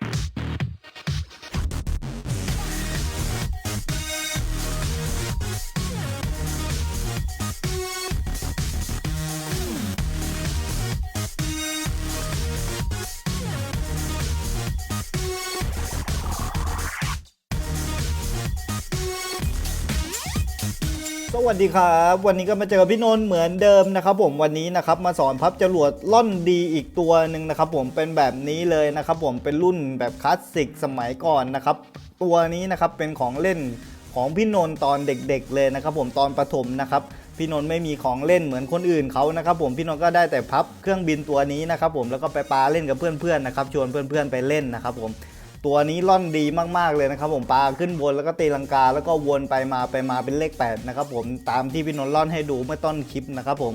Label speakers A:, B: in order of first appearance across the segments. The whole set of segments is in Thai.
A: we สวัสดีครับ วันนี้ก็มาเจอกับพี่นนท์เหมือนเดิมนะครับผมวันนี้นะครับมาสอนพับจรวดล่อนดีอีกตัวหนึ่งนะครับผมเป็นแบบนี้เลยนะครับผมเป็นรุ่นแบบคลาสสิกสมัยก่อนนะครับตัวนี้นะครับเป็นของเล่นของพี่นนท์ตอนเด็กๆเลยนะครับผมตอนประถมนะครับพี่นนท์ไม่มีของเล่นเหมือนคนอื่นเขานะครับผมพี่นนท์ก็ได้แต่พับเครื่องบินตัวนี้นะครับผมแล้วก็ไปปาเล่นกับเพื่อนๆนะครับชวนเพื่อนๆไปเล่นนะครับผม ตัวนี้ล่อนดีมากๆเลยนะครับผมปลาขึ้นบนแล้วก็ตีลังกาแล้วก็วนไปมาไปมาเป็นเลข8นะครับผมตามที่พี่นนท์ล่อนให้ดูเมื่อต้นคลิปนะครับผม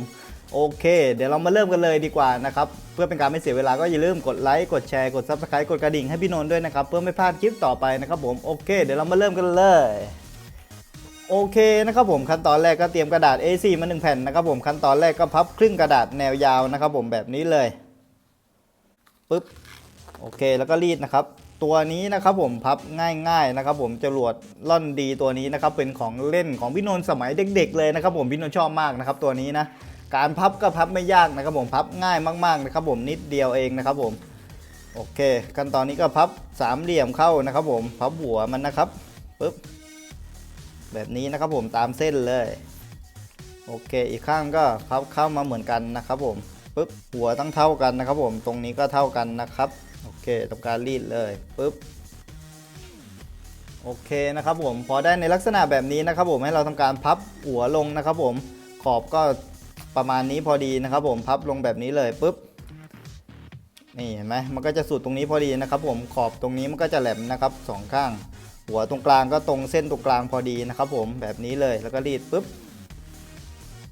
A: โอเค เดี๋ยวเรามาเริ่มกันเลยดีกว่านะครับ เพื่อเป็นการไม่เสียเวลาก็อย่าลืมกดไลค์กดแชร์กด subscribe กดกระดิ่งให้พี่นนท์ด้วยนะครับ เพื่อไม่พลาดคลิปต่อไปนะครับผมโอเค เดี๋ยวเรามาเริ่มกันเลยโอเคนะครับผมขั้นตอนแรกก็เตรียมกระดาษ A4 มาหนึ่งแผ่นนะครับผมขั้นตอนแรกก็พับครึ่งกระดาษแนวยาวนะครับผมแบบนี้เลยปึ๊บโอเคแล้วก็รีดนะครับ ตัวนี้นะครับผมพับง่ายๆนะครับผมจรวดล่อนดีตัวนี้นะครับเป็นของเล่นของพี่นนท์สมัยเด็ก ๆ เลยนะครับผมพี่นนท์ชอบมากนะครับตัวนี้นะการพับก็พับไม่ยากนะครับผมพับง่ายมากๆนะครับผมนิดเดียวเองนะครับผมโอเค ขั้นตอนนี้ก็พับสามเหลี่ยมเข้านะครับผมพับหัวมันนะครับปึ๊บแบบนี้นะครับผมตามเส้นเลยโอเค อีกข้างก็พับเข้ามาเหมือนกันนะครับผมปึ๊บหัวต้องเท่ากันนะครับผมตรงนี้ก็เท่ากันนะครับโอ ทำการรีดเลยปึ๊บโอเคนะครับผมพอได้ในลักษณะแบบนี้นะครับผมให้เราทำการพับหัวลงนะครับผมขอบก็ประมาณนี้พอดีนะครับผมพับลงแบบนี้เลยปึ๊บนี่เห็นไหมมันก็จะสุดตรงนี้พอดีนะครับผมขอบตรงนี้มันก็จะแหลมนะครับสองข้าง หัวตรงกลางก็ตรงเส้นตรงกลางพอดีนะครับผมแบบนี้เลยแล้วก็รีดปึ๊บ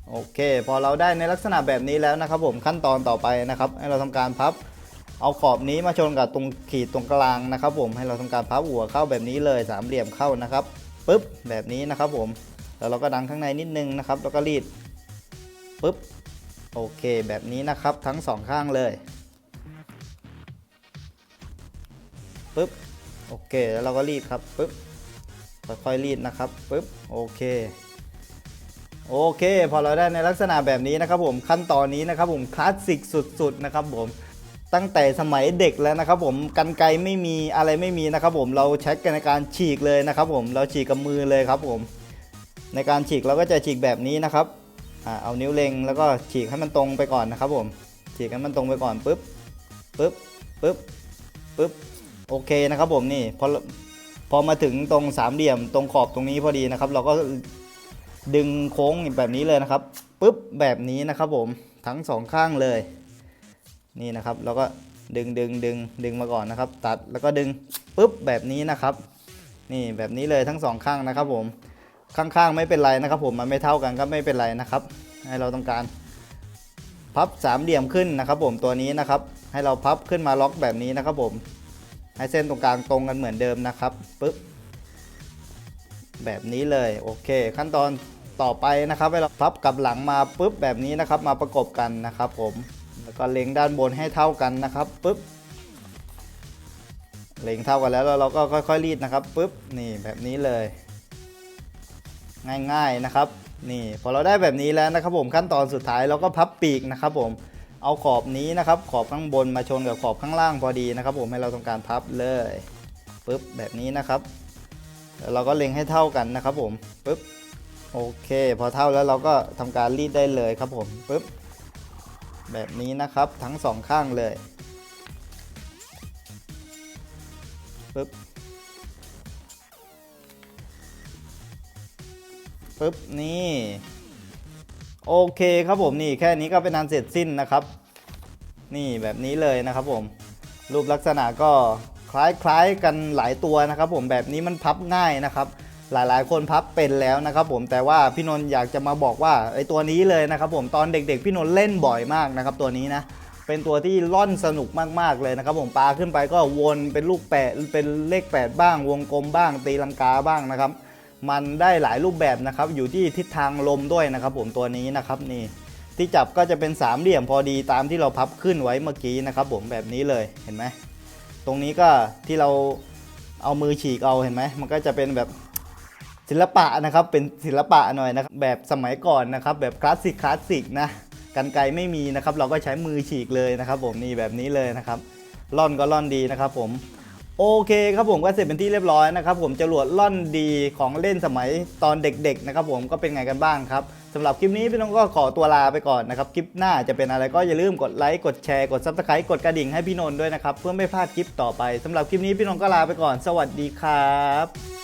A: โอเค พอเราได้ในลักษณะแบบนี้แล้วนะครับผมขั้นตอนต่อไปนะครับ ให้เราทำการพับ เอาขอบนี้มาชนกับตรงขีดตรงกลางนะครับ ผมให้เราทำการพับหัวเข้าแบบนี้เลยสามเหลี่ยมเข้านะครับปึ๊บแบบนี้นะครับผมแล้วเราก็ดันข้างในนิดนึงนะครับ แล้วก็รีดปึ๊บโอเค แบบนี้นะครับทั้งสองข้างเลยปึ๊บโอเคแล้วเราก็รีดครับปึ๊บค่อยๆรีดนะครับปึ๊บโอเคโอเค พอเราได้ในลักษณะแบบนี้นะครับผมขั้นตอนนี้นะครับผมคลาสสิกสุดๆนะครับผม ตั้งแต่สมัยเด็กแล้วนะครับผมกันไกไม่มีอะไรไม่มีนะครับผมเราใช้กันในการฉีกเลยนะครับผมเราฉีกกับมือเลยครับผม ในการฉีกเราก็จะฉีกแบบนี้นะครับอเอานิ้วเล็งแล้วก็ฉีกให้มันตรงไปก่อนนะครับผมฉีกให้มันตรงไปก่อนปุ๊บปุ๊บปุ๊บปุ๊บโอเคนะครับผมนี่พอพอมาถึงตรงสามเหลี่ยมตรงขอบตรงนี้พอดีนะครับ เราก็ดึงโค้งแบบนี้เลยนะครับปุ๊บแบบนี้นะครับผมทั้งสองข้างเลย นี่นะครับเราก็ดึงดึงดึงดึงมาก่อนนะครับ ตัดแล้วก็ดึงปุ๊บแบบนี้นะครับ นี่แบบนี้เลยทั้งสองข้างนะครับ ผมข้างๆไม่เป็นไรนะครับ ผมมันไม่เท่ากันก็ไม่เป็นไรนะครับ ให้เราต้องการ พับสามเหลี่ยมขึ้นนะครับ ผมตัวนี้นะครับ ให้เราพับขึ้นมาล็อกแบบนี้นะครับ ผมให้เส้นตรงกลางตรงกันเหมือนเดิมนะครับปุ๊บแบบนี้เลยโอเค ขั้นตอนต่อไปนะครับให้เราพับกลับหลังมาปุ๊บแบบนี้นะครับ มาประกบกันนะครับ ผม แล้วก็เล็งด้านบนให้เท่ากันนะครับปุ๊บเล็งเท่ากันแล้วแล้วเราก็ค่อยๆรีดนะครับปุ๊บนี่แบบนี้เลย ง่ายๆนะครับ นี่พอเราได้แบบนี้แล้วนะครับ ผมขั้นตอนสุดท้ายเราก็พับปีกนะครับ ผมเอาขอบนี้นะครับ ขอบข้างบนมาชนกับขอบข้างล่างพอดีนะครับ ผมให้เราทำการพับเลยปุ๊บแบบนี้นะครับแล้วเราก็เล็งให้เท่ากันนะครับ ผมปึ๊บโอเค พอเท่าแล้วเราก็ทำการรีดได้เลยครับ ผมปึ๊บ แบบนี้นะครับทั้งสองข้างเลยปึ๊บปึ๊บนี่ โอเคครับผมนี่แค่นี้ก็เป็นอันเสร็จสิ้นนะครับ นี่แบบนี้เลยนะครับผม รูปลักษณะก็คล้ายๆกันหลายตัวนะครับผมแบบนี้มันพับง่ายนะครับ หลายๆ คนพับเป็นแล้วนะครับผมแต่ว่าพี่นนท์อยากจะมาบอกว่าไอ้ตัวนี้เลยนะครับผมตอนเด็กๆ พี่นนท์เล่นบ่อยมากนะครับตัวนี้นะเป็นตัวที่ล่อนสนุกมากๆเลยนะครับผมปลาขึ้นไปก็วนเป็นลูกแปดเป็นเลข 8 บ้าง วงกลมบ้าง ตีลังกาบ้างนะครับ มันได้หลายรูปแบบนะครับอยู่ที่ทิศทางลมด้วยนะครับ ผมตัวนี้นะครับนี่ที่จับก็จะเป็นสามเหลี่ยมพอดีตามที่เราพับขึ้นไว้เมื่อกี้นะครับ ผมแบบนี้เลยเห็นไหมตรงนี้ก็ที่เราเอามือฉีกเอาเห็นไหมมันก็จะเป็นแบบ ศิลปะนะครับเป็นศิลปะหน่อยนะครับแบบสมัยก่อนนะครับแบบคลาสสิกคลาสสิกนะกันไกไม่มีนะครับเราก็ใช้มือฉีกเลยนะครับผมนี่แบบนี้เลยนะครับล่อนก็ล่อนดีนะครับผมโอเคครับผมก็เสร็จเป็นที่เรียบร้อยนะครับผมจรวดล่อนดีของเล่นสมัยตอนเด็กๆนะครับผมก็เป็นไงกันบ้างครับสำหรับคลิปนี้พี่น้องก็ขอตัวลาไปก่อนนะครับคลิปหน้าจะเป็นอะไรก็อย่าลืมกดไลค์กดแชร์กดซับสไครต์กดกระดิ่งให้พี่นนท์ด้วยนะครับเพื่อไม่พลาดคลิปต่อไปสำหรับคลิปนี้พี่นนท์ก็ลาไปก่อน สวัสดีครับ